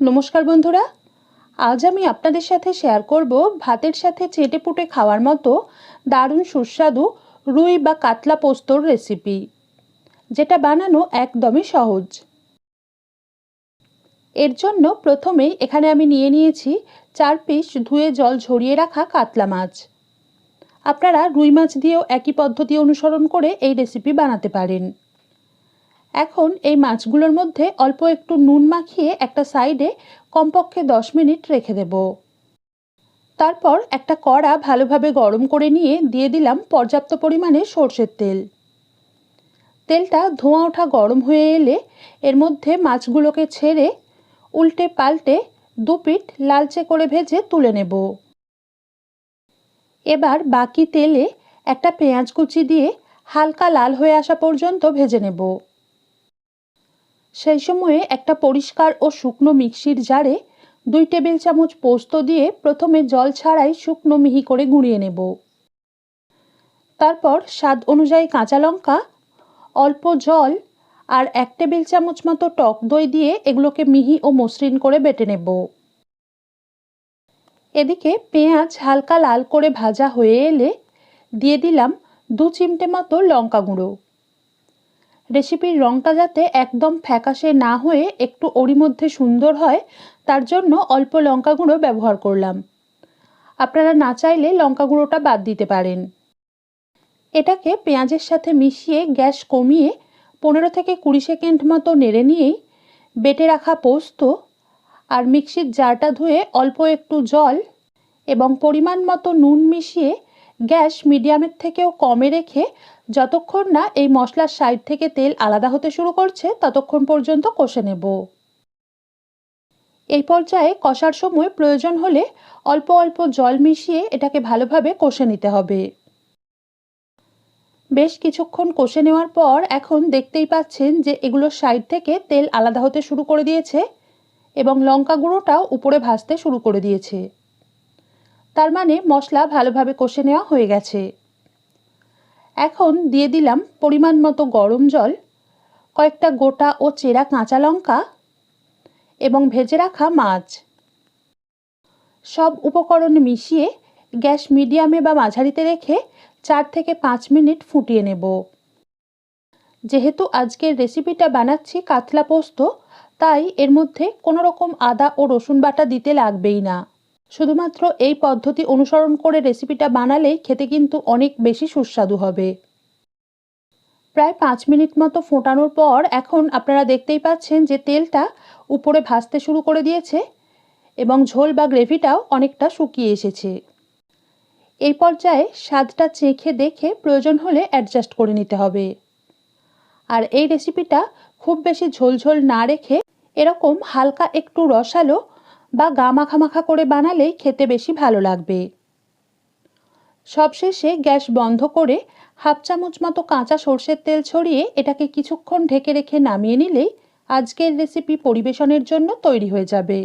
নমস্কার বন্ধুরা। আজ আমি আপনাদের সাথে শেয়ার করব ভাতের সাথে চেটে পুটে খাওয়ার মতো দারুণ সুস্বাদু রুই বা কাতলা পোস্তর রেসিপি যেটা বানানো একদমই সহজ। এর জন্য প্রথমেই এখানে আমি নিয়ে নিয়েছি চার পিস ধুয়ে জল ঝরিয়ে রাখা কাতলা মাছ। আপনারা রুই মাছ দিয়েও একই পদ্ধতি অনুসরণ করে এই রেসিপি বানাতে পারেন। এখন এই মাছগুলোর মধ্যে অল্প একটু নুন মাখিয়ে একটা সাইডে কমপক্ষে দশ মিনিট রেখে দেব। তারপর একটা কড়া ভালোভাবে গরম করে নিয়ে দিয়ে দিলাম পর্যাপ্ত পরিমাণে সর্ষের তেল। তেলটা ধোঁয়া ওঠা গরম হয়ে এলে এর মধ্যে মাছগুলোকে ছেড়ে উল্টে পাল্টে দু পিঠ লালচে করে ভেজে তুলে নেব। এবার বাকি তেলে একটা পেঁয়াজ কুচি দিয়ে হালকা লাল হয়ে আসা পর্যন্ত ভেজে নেব। সেই সময়ে একটা পরিষ্কার ও শুকনো মিক্সির জারে দুই টেবিল চামচ পোস্ত দিয়ে প্রথমে জল ছাড়াই শুকনো মিহি করে গুঁড়িয়ে নেব। তারপর স্বাদ অনুযায়ী কাঁচা লঙ্কা, অল্প জল আর এক টেবিল চামচ মতো টক দই দিয়ে এগুলোকে মিহি ও মসৃণ করে বেটে নেব। এদিকে পেঁয়াজ হালকা লাল করে ভাজা হয়ে এলে দিয়ে দিলাম দু চিমটে মতো লঙ্কা গুঁড়ো। রেসিপির রঙটা যাতে একদম ফ্যাকাশে না হয়ে একটু ওরই মধ্যে সুন্দর হয়, তার জন্য অল্প লঙ্কা গুঁড়ো ব্যবহার করলাম। আপনারা না চাইলে লঙ্কা গুঁড়োটা বাদ দিতে পারেন। এটাকে পেঁয়াজের সাথে মিশিয়ে গ্যাস কমিয়ে পনেরো থেকে কুড়ি সেকেন্ড মতো নেড়ে নিয়েই বেটে রাখা পোস্ত আর মিক্সির জারটা ধুয়ে অল্প একটু জল এবং পরিমাণ মতো নুন মিশিয়ে গ্যাস মিডিয়ামের থেকেও কমে রেখে যতক্ষণ না এই মশলার সাইড থেকে তেল আলাদা হতে শুরু করছে, ততক্ষণ পর্যন্ত কষে নেব। এই পর্যায়ে কষার সময় প্রয়োজন হলে অল্প অল্প জল মিশিয়ে এটাকে ভালোভাবে কষে নিতে হবে। বেশ কিছুক্ষণ কষে নেওয়ার পর এখন দেখতেই পাচ্ছেন যে এগুলোর সাইড থেকে তেল আলাদা হতে শুরু করে দিয়েছে এবং লঙ্কা গুঁড়োটাও উপরে ভাজতে শুরু করে দিয়েছে। তার মানে মশলা ভালোভাবে কষে নেওয়া হয়ে গেছে। এখন দিয়ে দিলাম পরিমাণ মতো গরম জল, কয়েকটা গোটা ও চেরা কাঁচা লঙ্কা এবং ভেজে রাখা মাছ। সব উপকরণ মিশিয়ে গ্যাস মিডিয়ামে বা মাঝারিতে রেখে চার থেকে পাঁচ মিনিট ফুটিয়ে নেব। যেহেতু আজকের রেসিপিটা বানাচ্ছি কাতলা পোস্ত, তাই এর মধ্যে কোনো রকম আদা ও রসুন বাটা দিতে লাগবেই না। শুধুমাত্র এই পদ্ধতি অনুসরণ করে রেসিপিটা বানালেই খেতে কিন্তু অনেক বেশি সুস্বাদু হবে। প্রায় পাঁচ মিনিট মতো ফোটানোর পর এখন আপনারা দেখতেই পাচ্ছেন যে তেলটা উপরে ভাজতে শুরু করে দিয়েছে এবং ঝোল বা গ্রেভিটাও অনেকটা শুকিয়ে এসেছে। এই পর্যায়ে স্বাদটা চেখে দেখে প্রয়োজন হলে অ্যাডজাস্ট করে নিতে হবে। আর এই রেসিপিটা খুব বেশি ঝোলঝোল না রেখে এরকম হালকা একটু রসালো বা গা মাখা করে বানালেই খেতে বেশি ভালো লাগবে। সবশেষে গ্যাস বন্ধ করে হাফ চামচ মতো কাঁচা সর্ষের তেল ছড়িয়ে এটাকে কিছুক্ষণ ঢেকে রেখে নামিয়ে নিলেই আজকের রেসিপি পরিবেশনের জন্য তৈরি হয়ে যাবে।